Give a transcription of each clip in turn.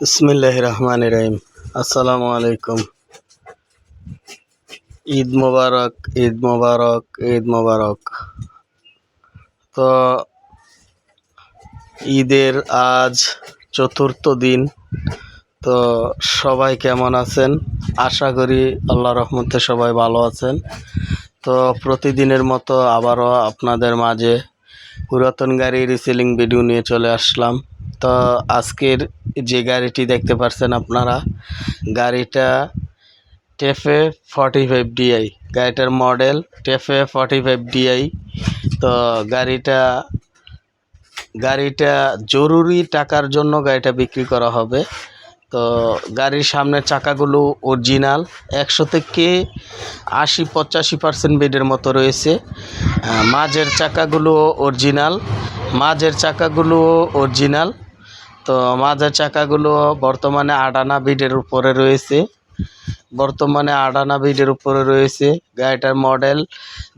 বিসমিল্লাহ রহমান রহিম। আসসালামু আলাইকুম। ঈদ মোবারক ঈদ মোবারক ঈদ মোবারক। তো ঈদের আজ চতুর্থ দিন। তো সবাই কেমন আছেন? আশা করি আল্লাহ রহমতে সবাই ভালো আছেন। তো প্রতিদিনের মতো আবারও আপনাদের মাঝে পুরাতন গাড়ি রিসেলিং ভিডিও নিয়ে চলে আসলাম। তো আজকের যে গাড়িটি দেখতে পারছেন আপনারা, গাড়িটা টেফে ফর্টি ফাইভ ডিআই গাড়িটার model TAFE forty five DI তো গাড়িটা গাড়িটা জরুরি টাকার জন্য গাড়িটা বিক্রি করা হবে। তো গাড়ির সামনের চাকাগুলো অরিজিনাল একশো থেকে আশি, পঁচাশি পার্সেন্ট বেডের মতো রয়েছে। মাঝের চাকাগুলো অরিজিনাল মাঝের চাকাগুলো অরিজিনাল তো মাঝের চাকাগুলো বর্তমানে আটানা বিডের উপরে রয়েছে। বর্তমানে আটানা বিডের উপরে রয়েছে। গাড়িটার মডেল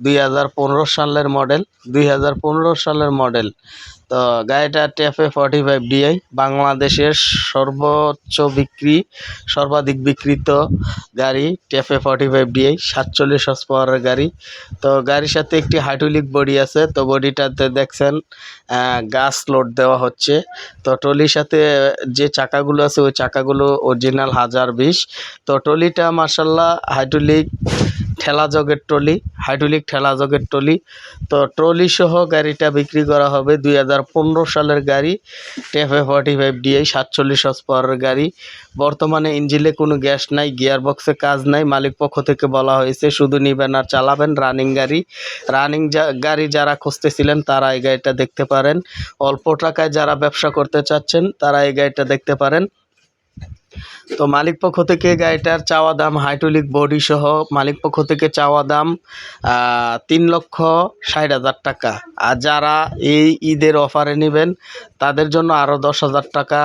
দুই হাজার পনেরো সালের মডেল, দুই হাজার পনেরো সালের মডেল। তো গাড়িটা টেফে ফর্টি ফাইভ ডিআই বাংলাদেশের সর্বোচ্চ বিক্রি, সর্বাধিক বিক্রিত গাড়ি টেফে ফর্টি ফাইভ ডিআই সাতচল্লিশ হর্স পাওয়ারের গাড়ি। তো গাড়ির সাথে একটি হাইড্রোলিক বডি আছে, তো বডিটাতে দেখছেন গাছ লোড দেওয়া হচ্ছে। তো ট্রলির সাথে যে চাকাগুলো আছে, ওই চাকাগুলো অরিজিনাল হাজার বিশ। তো ট্রলিটা মার্শাল্লাহ হাইড্রোলিক ঠেলা জগের ট্রলি, হাইড্রোলিক ঠেলা জগের ট্রলি। তো ট্রলি সহ গাড়িটা বিক্রি করা হবে দুই হাজার পনেরো সালের গাড়ি টেফে ফর্টি ফাইভ ডিআই সাতচল্লিশ হর্স পাওয়ারের গাড়ি। বর্তমানে ইঞ্জিনে কোনো গ্যাস নাই গিয়ার বক্সে কাজ নাই, মালিক পক্ষ থেকে বলা হয়েছে শুধু নিবেন আর চালাবেন রানিং গাড়ি। রানিং গাড়ি যারা খুঁজতেছিলেন তারা এই গাড়িটা দেখতে পারেন। অল্প টাকায় যারা ব্যবসা করতে চাচ্ছেন তারা এই গাড়িটা দেখতে পারেন। তো মালিক পক্ষ থেকে গাড়িটার চাওয়া দাম হাইড্রোলিক বডি সহ মালিক পক্ষ থেকে চাওয়া দাম তিন লক্ষ ষাট হাজার টাকা। আর যারা এই ঈদের অফারে নেবেন, তাদের জন্য আরও দশ হাজার টাকা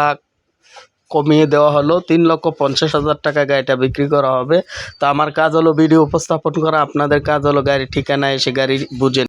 কমিয়ে দেওয়া হলো। তিন লক্ষ পঞ্চাশ হাজার টাকা গাড়িটা বিক্রি করা হবে। তো আমার কাজ হলো ভিডিও উপস্থাপন করা। আপনাদের কাজ হলো গাড়ির ঠিকানা এসে গাড়ি বুঝে